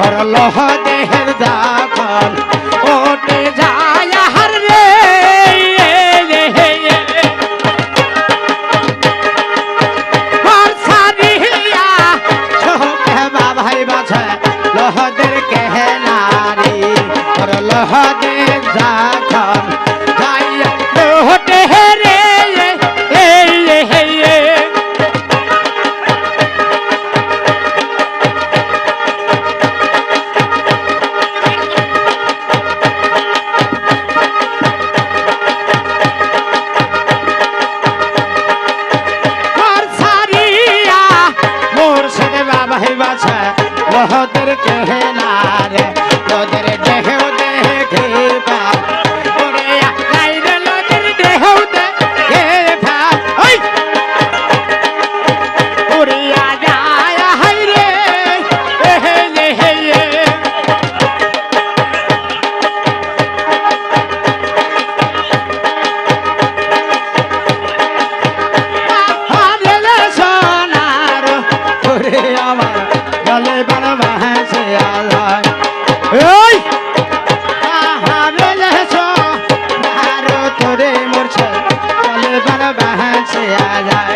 Hello বাছা মহতের কেহে না। yeah, yeah.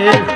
রে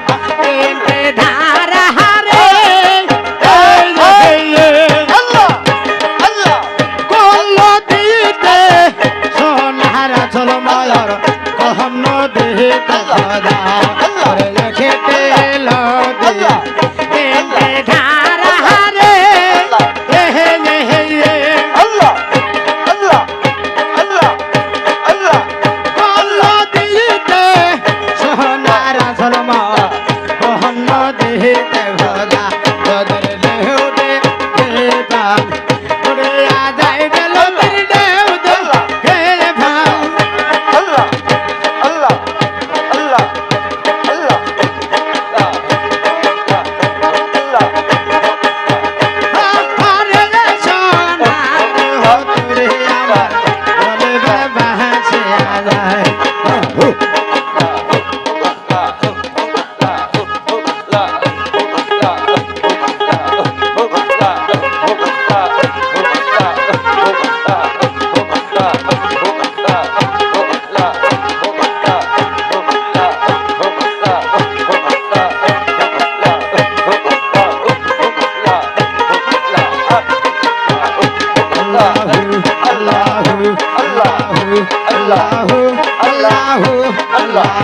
আল্লাহু